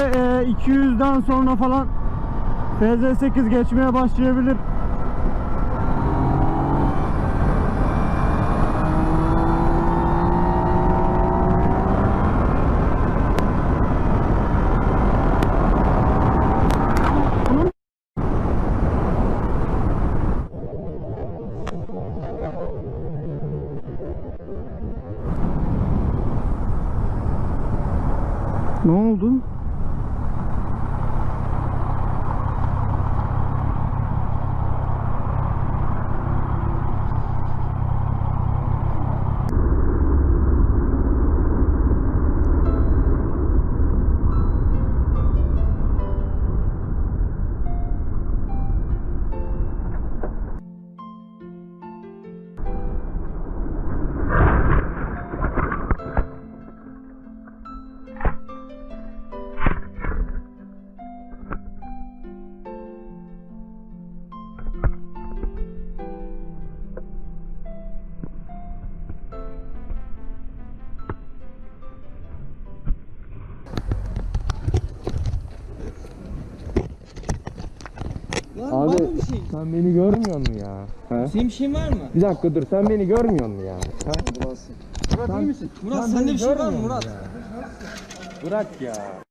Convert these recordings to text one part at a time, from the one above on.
Ee, 200'den sonra falan FZ8 geçmeye başlayabilir. Ne oldu? Sen beni görmüyor musun ya? He? Şeyin var mı? Bir dakika dur sen beni görmüyor musun ya? He? Murat iyi misin? Murat sen sende bir şey var mı Murat? Bırak ya.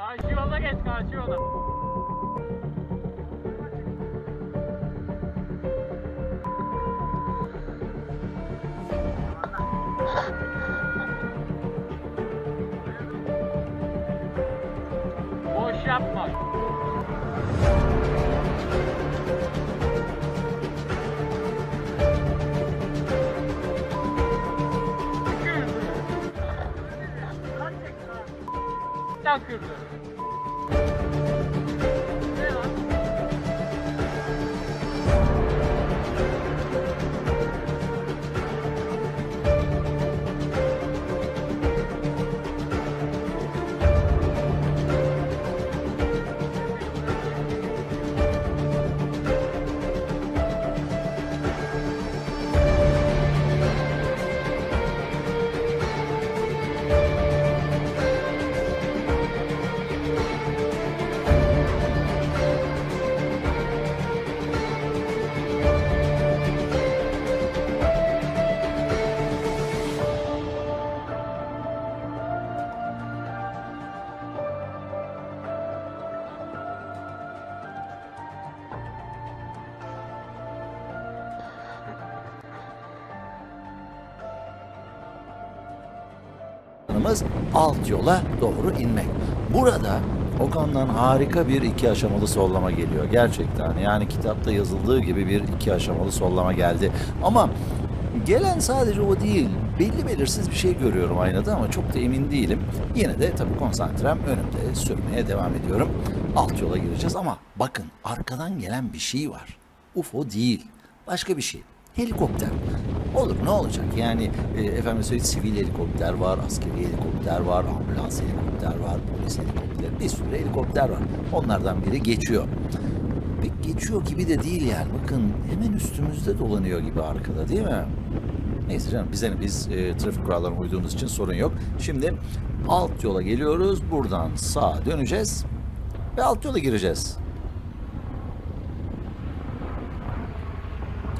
Karşı yola geç karşı yola. Boş yapma. Takırdı. Ne planımız alt yola doğru inmek. Burada Okan'dan harika bir iki aşamalı sollama geliyor gerçekten. Yani kitapta yazıldığı gibi bir iki aşamalı sollama geldi. Ama gelen sadece o değil. Belli belirsiz bir şey görüyorum aynada ama çok da emin değilim. Yine de tabii konsantrem önümde sürmeye devam ediyorum. Alt yola gireceğiz ama bakın arkadan gelen bir şey var. UFO değil. Başka bir şey. Helikopter. Olur ne olacak? Yani e, efendim söyleyeyim sivil helikopter var, askeri helikopter var, ambulans helikopter var, polis helikopter, bir sürü helikopter var. Onlardan biri geçiyor. Pek geçiyor gibi de değil yani. Bakın hemen üstümüzde dolanıyor gibi arkada değil mi? Neyse canım bize ne? biz e, trafik kurallarına uyduğumuz için sorun yok. Şimdi alt yola geliyoruz. Buradan sağa döneceğiz ve alt yola gireceğiz.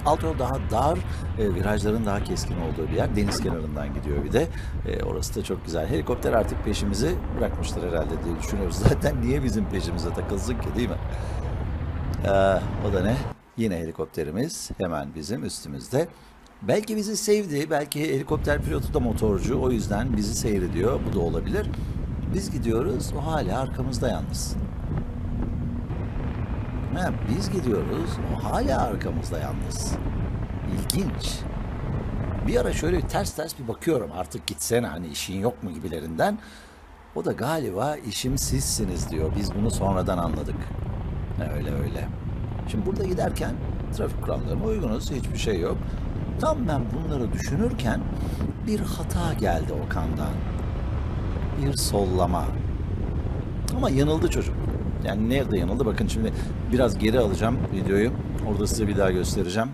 Alt yol daha dar, e, virajların daha keskin olduğu bir yer. Deniz kenarından gidiyor bir de. E, orası da çok güzel. Helikopter artık peşimizi bırakmıştır herhalde diye düşünüyoruz. Zaten niye bizim peşimize takılsın ki değil mi? Ee, o da ne? Yine helikopterimiz hemen bizim üstümüzde. Belki bizi sevdi, belki helikopter pilotu da motorcu, o yüzden bizi seyrediyor. Bu da olabilir. Biz gidiyoruz, o hala arkamızda yalnız. Ha, biz gidiyoruz, o hala arkamızda yalnız. İlginç. Bir ara şöyle ters ters bir bakıyorum artık gitsene hani işin yok mu gibilerinden. O da galiba işim sizsiniz diyor. Biz bunu sonradan anladık. Öyle öyle. Şimdi burada giderken trafik kurallarına uygunuz. Hiçbir şey yok. Tam ben bunları düşünürken bir hata geldi Okan'dan. Bir sollama. Ama yanıldı çocuk. Yani nerede yanıldı? Bakın şimdi biraz geri alacağım videoyu. Orada size bir daha göstereceğim.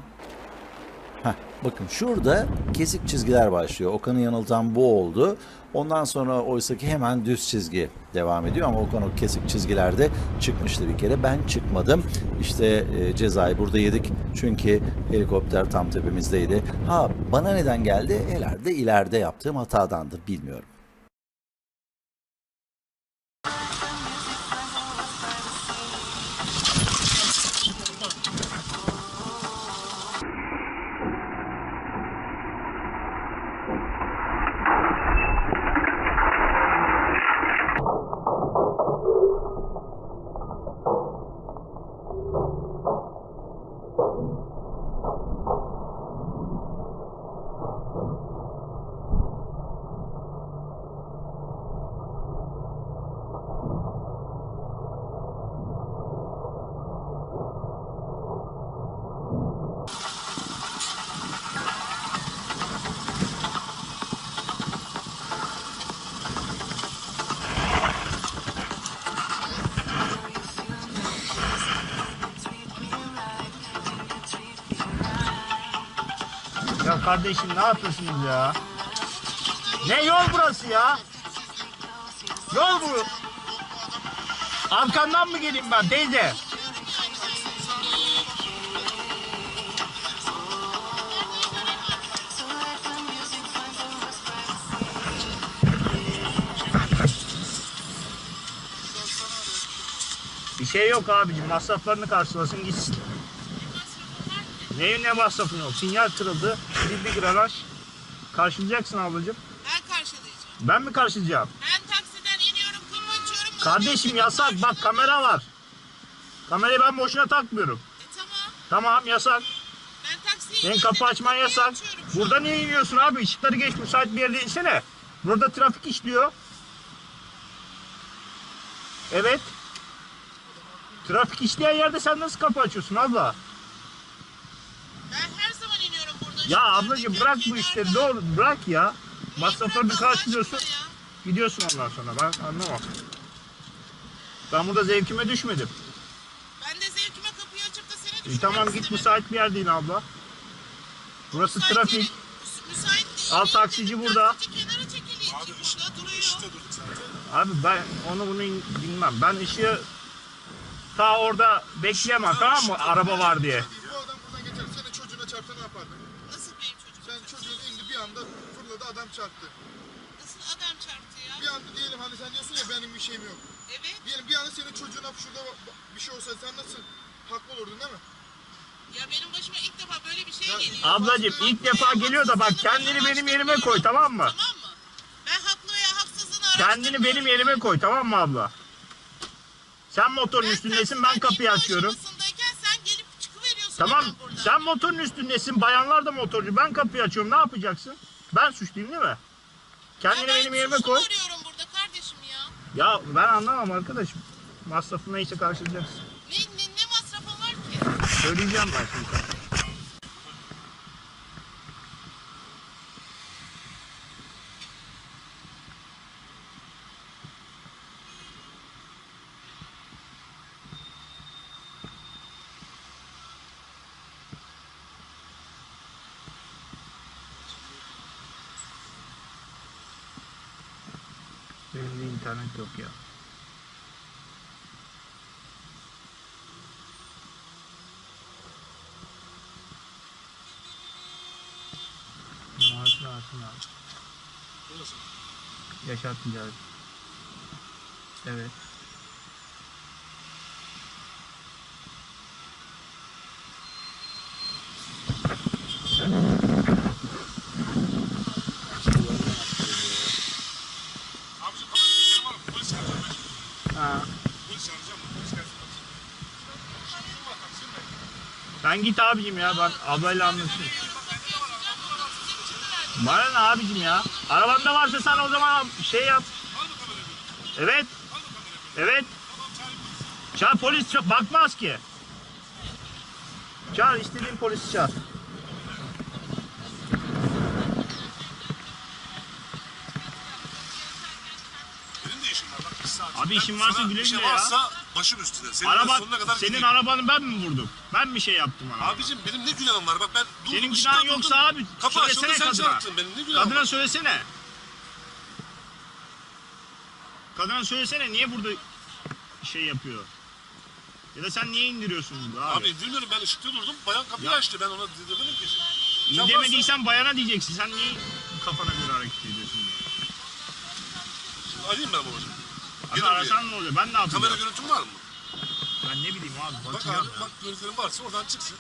Heh, bakın şurada kesik çizgiler başlıyor. Okan'ı yanıltan bu oldu. Ondan sonra oysaki hemen düz çizgi devam ediyor ama Okan o kesik çizgilerde çıkmıştı bir kere. Ben çıkmadım. İşte e, cezayı burada yedik. Çünkü helikopter tam tepemizdeydi. Ha bana neden geldi? Herhalde ileride yaptığım hatadandır bilmiyorum. Kardeşim ne yapıyorsunuz ya? Ne yol burası ya? Yol bu. Arkandan mı geleyim ben teyze? Bir şey yok abicim. Masraflarını karşılasın gitsin. Neyin ne masrafın yok? Sinyal kırıldı. Bir, bir granaj. Karşılayacaksın ablacığım. Ben karşılayacağım. Ben mi karşılayacağım? Ben taksiden iniyorum, kumu açıyorum. Kardeşim yasak. Bak kamera var. Kamerayı ben boşuna takmıyorum. E tamam. Tamam yasak. Ben taksiye Senin kapı açman yasak. Burada niye iniyorsun abi? Işıkları geç müsait bir yerde insene. Burada trafik işliyor. Evet. Trafik işleyen yerde sen nasıl kapı açıyorsun abla? Ben her zaman iniyorum burada. Ya ablacığım bırak bu kenarda. işleri. Doğru bırak ya. Masraflarını karşılıyorsun. Gidiyorsun ondan sonra ben anlamam. Ben burada zevkime düşmedim. Ben de zevkime kapıyı açıp da seni E, düşürmek tamam git istemedim. müsait bir yerde in abla. Burası Müsait trafik. müs- Müsait değil. Al taksici burada. Taksici kenara çekileyim. Burada duruyor. Abi ben onu bunu in- bilmem. Ben ışığı ta orada bekleyemem tamam mı? Araba var diye. Bu adam buradan geçer. Senin çocuğuna çarpsa ne yapardın? Nasıl benim çocuğum? Sen çocuğun indi bir anda fırladı adam çarptı. Nasıl adam çarptı ya? Bir anda diyelim hani sen diyorsun ya benim bir şeyim yok. Evet. Diyelim bir anda senin çocuğuna şurada bir şey olsa sen nasıl haklı olurdun değil mi? Ya benim başıma ilk defa böyle bir şey Ya- geliyor. Ablacığım ilk defa geliyor da bak kendini benim yerime koy tamam mı? Tamam mı? Ben haklı veya haksızlığını Kendini benim yerime koy tamam mı abla? Sen motorun üstündesin ben kapıyı açıyorum. aşamasındayken sen gelip çıkıveriyorsun Tamam hemen buradan. sen motorun üstündesin bayanlar da motorcu ben kapıyı açıyorum ne yapacaksın? Ben suçluyum değil mi? Kendini ben benim yerime koy. arıyorum burada kardeşim ya. Ya ben anlamam arkadaşım. Masrafını neyse karşılayacaksın. Ne, ne, ne masrafın var ki? Söyleyeceğim ben şimdi sana. Benim de internet yok ya. Numarasını alsın abi. Yaşar Ticaret. Evet. Git abicim ya ben ablayla anlaşayım. Bana ne abicim ya? Arabanda varsa sen o zaman şey yap. Evet. Evet. Çağır polis ça- bakmaz ki. Çağır istediğin polisi çağır. Benim de işim var bak bir saat. Abi işin varsa Sana güle bir şey ya. varsa başım üstüne. Senin Araba, sonuna kadar senin gideyim. arabanı ben mi vurdum? Ben mi şey yaptım araba? Abicim benim ne günahım var bak ben durdum Senin günahın durdum. yoksa abi Kapı açıldı söylesene sen kadına. çarptın benim ne günahım Kadına var? söylesene. Kadına söylesene niye burada şey yapıyor? Ya da sen niye indiriyorsun burada abi? Abi dinliyorum ben ışıkta durdum bayan kapıyı Ya. açtı ben ona dedim ki. Sen demediysen bayana diyeceksin. Sen niye kafana göre hareket ediyorsun? varsa- Arayayım ben babacığım. Abi buraya. arasan ne oluyor? Ben ne Kamera yapacağım? görüntüm var mı? Ben ne bileyim abi Bak abi bak görüntülerin varsa oradan çıksın.